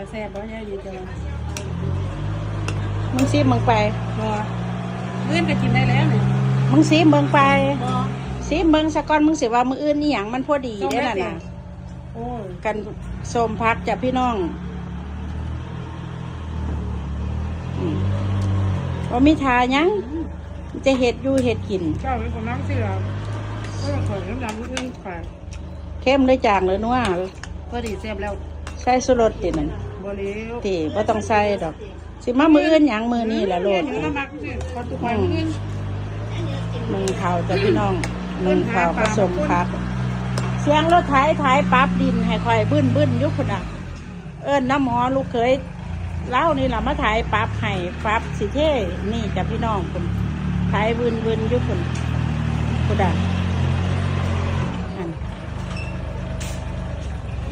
กระแซ่บบ่ยายดีจังมึงซีมึงไปบ่เลื่อนก็กินได้แล้วนี่มึงซีมึงไปบ่ซีมึงสะก่อนมึงสิว่ามืออื่นนี่หยังมันพอดีได้อน่ะนะโอ้ยกันสมพักจ้ะพี่น้องอืมว่ามีทาหยัง จะเห็ดอยู่เห็ดกินเจ้าเป็นคนน้ำสิล่ะก็ต้องขอน้ำดำนิดนึงค่ะเข้มเลยจางเลยนัวพอดีแซ่บแล้ว ใส่สุรสตินั่น บ่เลี้ยวติว่าต้องใส่ดอก สิมามืออื่นหยังมือนี่แหละโลด เดี๋ยวน้ำมักสิคนทุกคนขึ้นมึงข่าวจ้ะพี่น้องมึงข่าวผสมพัก เสียงรถไถไถปั๊บดินให้คอยบึ้นบึ้นอยุคคนอะ เอิ้นน้ำหมอลูกเคยเล่านี่แหละมาถ่ายปั๊บให้ปั๊บสิเท่นี่จ้ะพี่น้องคนถ่ายบึ้นบึ้นอยุคคนคนอะอัน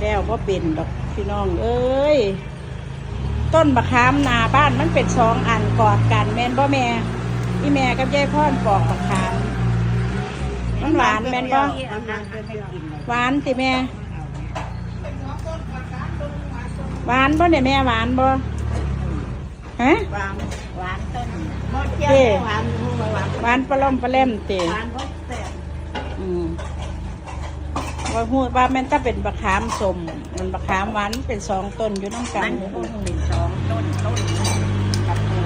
แล้วว่าเป็นดอกพี่น้อง เอ้ย ต้นบะขามหนาบ้านมันเป็นสองอันกอดกันแม่นบ่แม่อีแม่กับยายพ่อนปอกบะขามมันหวานแม่นบ่น้ำมักเป็นให้กินเลยหวานติแม่หวานบ่เนี่ยแม่หวานบ่ฮะหวานหวานต้นเจ้หวานหูหวานหวานปลาล่อมปลาเล่มติหวานเพราะแซ่บอืม ว่าฮู้ว่าแม่นถ้าเป็นบะขามสมมันบะขามหวานเป็นสองต้นอยู่น้ำกันมันปลูหนึ่งสองต้นต้นกับปลู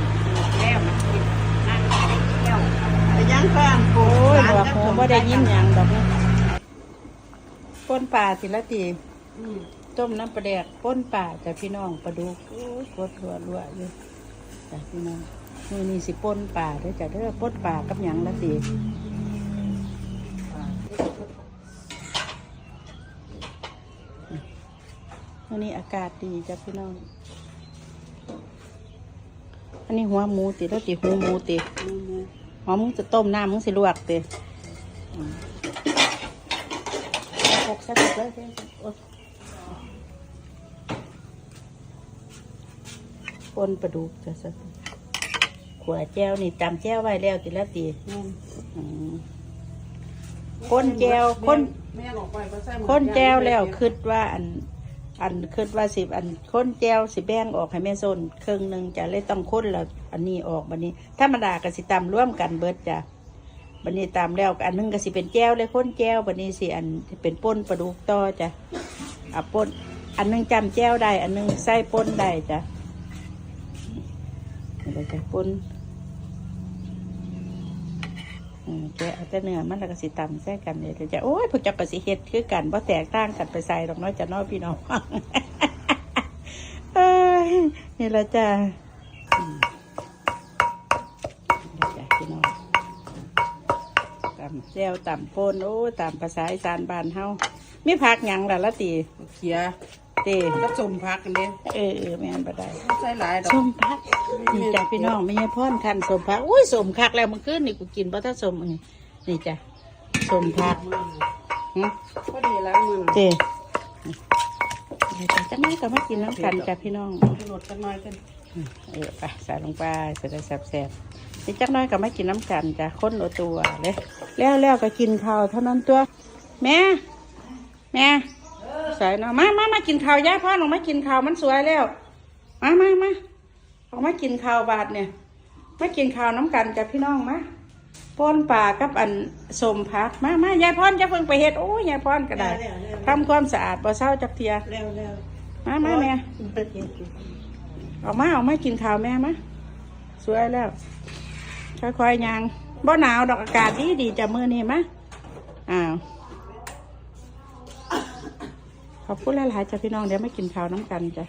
แก้วมันกินนั่นได้เที่ยวไปยังแฟนปลูโอ้ยหลวกหูบ่ได้ยินหยังดอกนะป้นป่าสิละตีต้มน้ำปลาแดกป้นป่าแต่พี่น้องปลาดุกโอ้ยปวดหัวรัวอยู่แต่พี่น้องมือนี้สิป้นป่าเด้อจ้ะเด้อป้นป่ากับหยังละตี วันนี้อากาศดีจ้ะพี่น้อง อันนี้หัวหมูติแล้วติหัวหมูติหัวมึงจะต้มน้ำมึงสิลวกติอืมเอาหกสักเลยเด้อโอ๊ยปนปลาดุกจะสักขวแจ้วนี่ตำแจ้วไว้แล้วติละตีอืมคนแจ้วคนแม่บอกไปว่าใส่หมดคนแจ้วแล้วคิดว่าอัน อันคิดว่าสิบอันค้นแจวสิแบ่งออกให้แม่ส้นครึ่งหนึ่งจะเลยต้องค้นแล้วอันนี้ออกบันนี้ธรรมดาก็สิตำร่วมกันเบิดจ้ะบันนี้ตำแล้วอันหนึงก็สิเป็นแจ้วเลยค้นแจ้วบันนี้สิอันเป็นป่นปลาดุกต่อจ้ะอะป่นอันหนึงจำแจ้วได้ อันหนึงใส่ป่นได้จ้ะเดี๋ยวจะป้น แกะเอาแต่เนื้อมันแล้วก็สิตำใส่กันเลยเดี๋ยวจะโอ้ยพวกเจับกสิเฮ็ดคือกันว่าแตกต่างกันไปใส่ดอกน้อยจะน้อยพี่น้องเนี่ละจ้ะนี่ละจ้ะพี่น้องตำแจวตำป่นโอ้ยตำภาษาอีสานบ้านเฮามีผักหยังล่ะละตีเขีย ตีก็สมพักกันเด้เออเออแม่นบ่ได้ใส่หลายดอกสมพักนี่จ้ะพี่น้องไม่ใช่พ่อนคันสมพักอุ้ยสมคักแล้วมันขึ้นนี่กูกินเพราะถ้าสมอันนี้นี่จ้ะสมพักหึ พอดีล้างมือเจนี่จ้ะจังนั้นก็มากินน้ำกันจ้ะพี่น้อง หลดกันหน่อยกันเออไปใส่ลงไปจะได้แซ่บๆนี่จักหน้อยก็มากินน้ำกันจ้ะคนละตัวเลยแล้วแล้วก็กินข้าวเท่านั้นตัว แม่ แม่ ใส่เนาะมามามากินข้าวย่าพ่อลงมากินข้าวมันสวยแล้ว มามามาออกมากินข้าวบาทเนี่ยมากินข้าวน้ำกันจ้ะพี่น้องมาป้นป่ากับอันสมพักมามายายพรจะเพิ่งไปเฮ็ดโอ้ยยายพรก็ได้ทำความสะอาดบ่เศร้าจักเทียเร็วเร็วมามาแม่ออกมาออกมากินข้าวแม่มาสวยแล้วค่อยๆยางบ่หนาวดอกอากาศดีดีจ้ะมื้อนี้มาอ้าว ขอบคุณหลายๆจ้ะพี่น้องเดี๋ยวมากินข้าวน้ำกันจ้ะ